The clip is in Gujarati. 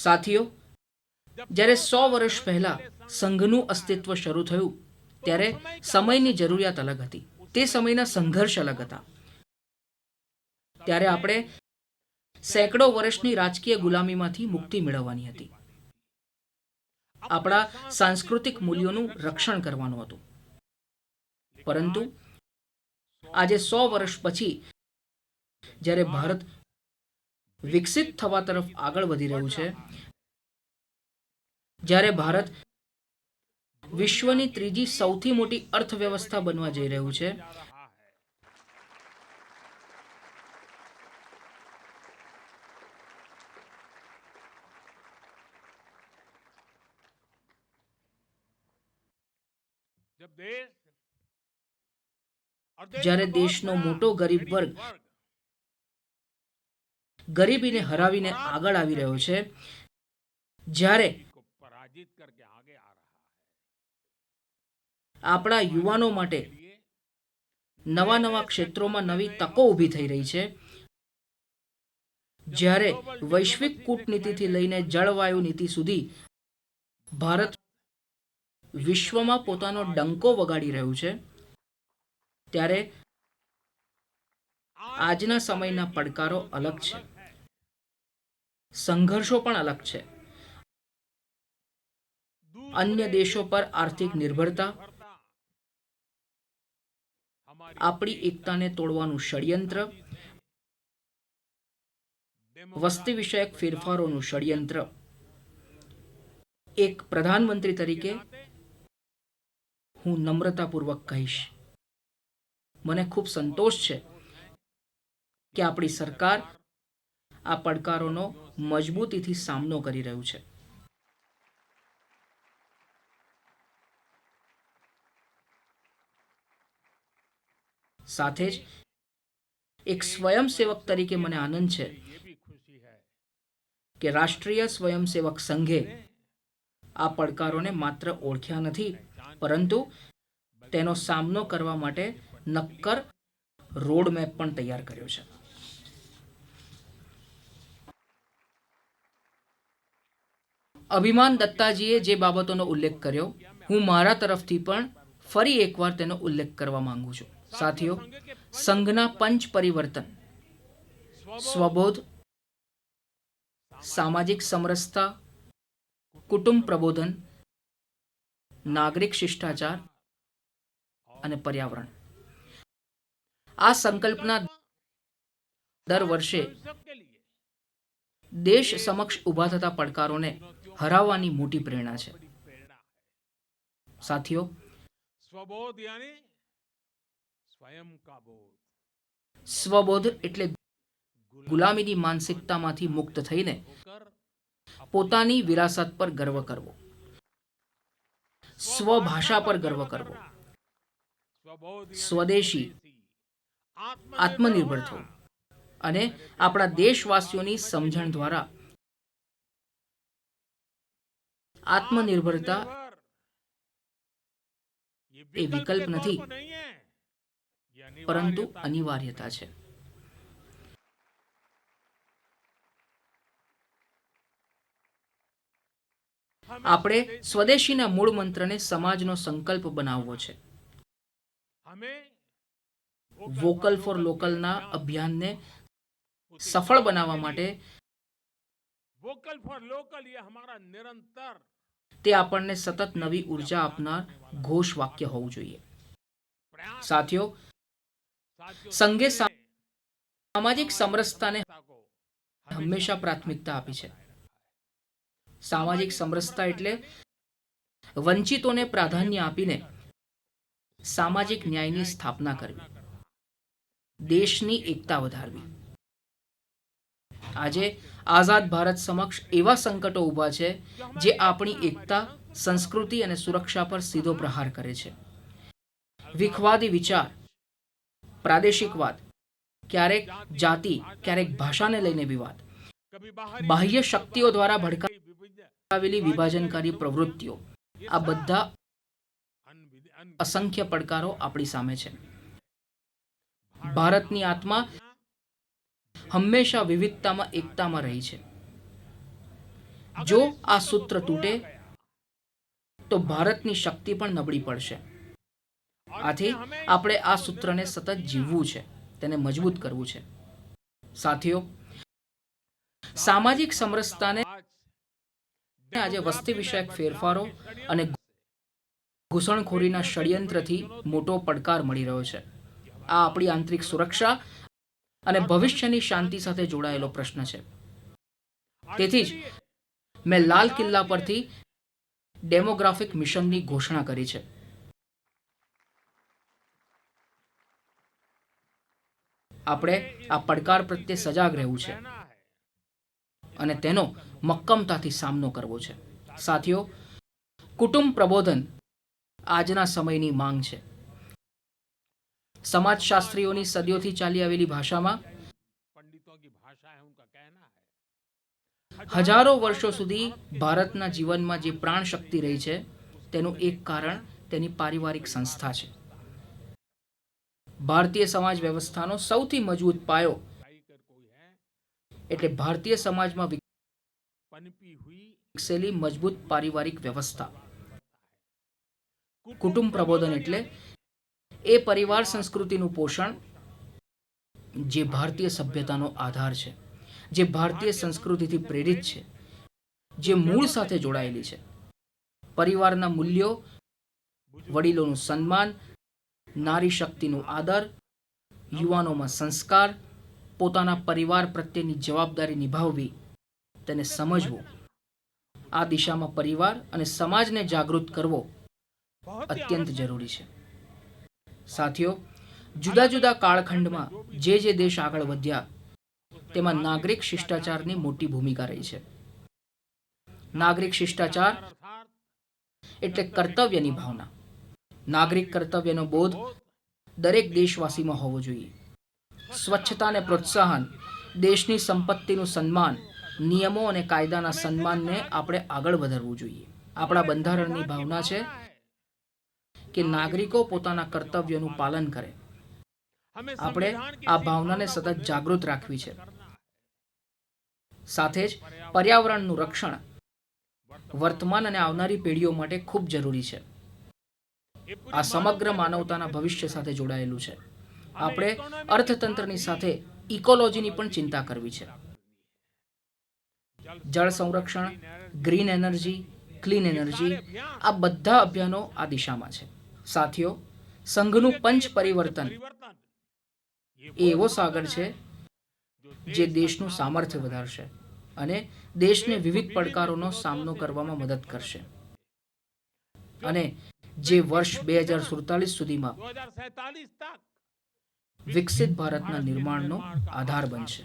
સાથીઓ, જ્યારે સો વર્ષ પહેલા સંઘનું અસ્તિત્વ શરૂ થયું, ત્યારે સમયની જરૂરિયાત અલગ હતી. તે સમયના સંઘર્ષ અલગ હતા. ત્યારે આપણે સેંકડો વર્ષની રાજકીય ગુલામીમાંથી મુક્તિ મેળવવાની હતી. આપણા સાંસ્કૃતિક મૂલ્યોનું રક્ષણ કરવાનું હતું. પરંતુ આજે સો વર્ષ પછી જ્યારે ભારત વિકસિત થવા તરફ આગળ વધી રહ્યું છે. જ્યારે ભારત વિશ્વની ત્રીજી સૌથી મોટી અર્થવ્યવસ્થા બનવા જઈ રહ્યું છે. જ્યારે દેશનો મોટો ગરીબ વર્ગ ગરીબીને હરાવીને આગળ આવી રહ્યો છે. જ્યારે આપણા યુવાનો માટે નવા નવા ક્ષેત્રોમાં નવી તકો ઊભી થઈ રહી છે. જ્યારે વૈશ્વિક કૂટનીતિથી લઈને જળવાયુ નીતિ સુધી ભારત વિશ્વમાં પોતાનો ડંકો વગાડી રહ્યું છે, ત્યારે આજના સમયના પડકારો અલગ છે. સંઘર્ષો પણ અલગ છે. અન્ય દેશો પર આર્થિક નિર્ભરતા, આપણી એકતાને તોડવાનું ષડયંત્ર, વસ્તી વિષયક ફેરફારોનું ષડયંત્ર. એક પ્રધાનમંત્રી તરીકે હું નમ્રતાપૂર્વક કહીશ. મને ખૂબ સંતોષ છે કે આપણી સરકાર આ પડકારોનો મજબૂતીથી સામનો કરી રહ્યું છે. સાથે જ એક સ્વયંસેવક તરીકે મને આનંદ છે કે રાષ્ટ્રીય સ્વયંસેવક સંઘે આ પડકારોને માત્ર ઓળખ્યા નથી, પરંતુ તેનો સામનો કરવા માટે નક્કર રોડમેપ પણ તૈયાર કર્યો છે. અભિમાન દત્તાજીએ જે બાબતોનો ઉલ્લેખ કર્યો, હું મારા તરફથી પણ ફરી એકવાર તેનો ઉલ્લેખ કરવા માંગુ છું. સાથીઓ, સંઘના પંચ પરિવર્તન, સ્વબોધ, સામાજિક સમરસતા, કુટુંબ પ્રબોધન, નાગરિક શિષ્ટાચાર અને પર્યાવરણ. આ સંકલ્પના દર વર્ષે દેશ સમક્ષ ઊભા થતા પડકારોને હરાવવાની મોટી પ્રેરણા છે. સાથીઓ સ્વબોધ યાની સ્વયં કા બોધ? સ્વબોધ એટલે ગુલામીની માનસિકતામાંથી મુક્ત થઈને પોતાની વિરાસત પર ગર્વ કરવો. સ્વભાષા પર ગર્વ કરવો. સ્વદેશી આત્મનિર્ભર થવું. અને આપણા દેશવાસીઓની સમજણ દ્વારા આત્મનિર્ભરતા એ વિકલ્પ નથી, પરંતુ અનિવાર્યતા છે. આપણે સ્વદેશીના મૂળ મંત્રને સમાજનો સંકલ્પ બનાવવો છે. વોકલ ફોર લોકલના અભિયાનને સફળ બનાવવા માટે વોકલ ફોર લોકલ એ હમારા નિરંતર તે આપણને સતત નવી ઊર્જા આપનાર ઘોષ વાક્ય હોવું જોઈએ. સાથીઓ સંઘે સામાજિક સમરસતાને હંમેશા પ્રાથમિકતા આપી છે. સામાજિક સમરસતા એટલે વંચિતોને પ્રાધાન્ય આપીને સામાજિક ન્યાયની સ્થાપના કરવી. દેશની એકતા વધારવી. આજે આઝાદ ભારત સમક્ષ એવા સંકટો ઊભા છે જે આપણી એકતા, સંસ્કૃતિ અને સુરક્ષા પર સીધો પ્રહાર કરે છે. વિખવાદી વિચાર પ્રાદેશિકવાદ ક્યારેક જાતિ, ક્યારેક ભાષાને લઈને વિવાદ, બાહ્ય શક્તિઓ દ્વારા ભડકાવેલી વિભાજનકારી પ્રવૃત્તિઓ, આ બધા અસંખ્ય પડકારો આપણી સામે છે. ભારતની આત્મા હંમેશા વિવિધતામાં એકતામાં રહી છે. જો આ સૂત્ર તૂટે, તો ભારતની શક્તિ પણ નબળી પડશે. આથી આપણે આ સૂત્રને સતત જીવવું છે, તેને મજબૂત કરવું છે. સાથીઓ, સામાજિક સમરસતાને આજે વસ્તી વિષયક ફેરફારો અને ઘૂસણખોરીના ષડયંત્રથી મોટો પડકાર મળી રહ્યો છે. આ આપણી આંતરિક સુરક્ષા અને ભવિષ્યની શાંતિ સાથે જોડાયેલો પ્રશ્ન છે. તેથી જ મેં લાલ કિલ્લા પરથી ડેમોગ્રાફિક મિશનની ઘોષણા કરી છે. આપણે આ પડકાર પ્રત્યે સજાગ રહેવું છે અને તેનો મક્કમતાથી સામનો કરવો છે. સાથીઓ, કુટુંબ પ્રબોધન આજના સમયની માંગ છે. સમાજશાસ્ત્રીઓની સદીઓથી ચાલી આવેલી ભાષામાં હજારો વર્ષો સુધી ભારતના જીવનમાં જે પ્રાણ શક્તિ રહી છે, તેનું એક કારણ તેની પારિવારિક સંસ્થા છે. ભારતીય સમાજ વ્યવસ્થાનો સૌથી મજબૂત પાયો એટલે ભારતીય સમાજમાં વિકસેલી મજબૂત પારિવારિક વ્યવસ્થા. કુટુંબ પ્રબોધન એટલે એ પરિવાર સંસ્કૃતિનું પોષણ જે ભારતીય સભ્યતાનો આધાર છે, જે ભારતીય સંસ્કૃતિથી પ્રેરિત છે, જે મૂળ સાથે જોડાયેલી છે. પરિવારના મૂલ્યો, વડીલોનું સન્માન, નારી શક્તિનું આદર, યુવાનોમાં સંસ્કાર, પોતાના પરિવાર પ્રત્યેની જવાબદારી નિભાવવી, તેને સમજવું. આ દિશામાં પરિવાર અને સમાજને જાગૃત કરવો અત્યંત જરૂરી છે. સાથીઓ, જુદા જુદા કાળખંડમાં જે જે દેશ આગળ વધ્યા, તેમાં નાગરિક શિષ્ટાચારની મોટી ભૂમિકા રહી છે. નાગરિક શિષ્ટાચાર એટલે કર્તવ્યની ભાવના. નાગરિક કર્તવ્યનો બોધ દરેક દેશવાસીમાં હોવો જોઈએ. સ્વચ્છતાને પ્રોત્સાહન, દેશની સંપત્તિનું સન્માન, નિયમો અને કાયદાના સન્માનને આપણે આગળ વધારવું જોઈએ. આપણા બંધારણની ભાવના છે કે નાગરિકો પોતાના કર્તવ્યોનું પાલન કરે. આપણે આ ભાવનાને સતત જાગૃત રાખવી છે. સાથે જ પર્યાવરણનું રક્ષણ વર્તમાન અને આવનારી પેઢીઓ માટે ખૂબ જરૂરી છે. આ સમગ્ર માનવતાના ભવિષ્ય સાથે જોડાયેલું છે. આપણે અર્થતંત્રની સાથે ઇકોલોજીની પણ ચિંતા કરવી છે. જળ સંરક્ષણ ગ્રીન એનર્જી ક્લીન એનર્જી આ બધા અભિયાનો આ દિશામાં છે. સાથીઓ, સંઘનું પંચ પરિવર્તન. એ એવો સાગર છે જે દેશનું સામર્થ્ય વધારશે અને દેશને વિવિધ પડકારોનો સામનો કરવામાં મદદ કરશે. અને જે વર્ષ બે હજાર સુડતાલીસ સુધીમાં વિકસિત ભારતના નિર્માણનો આધાર બનશે.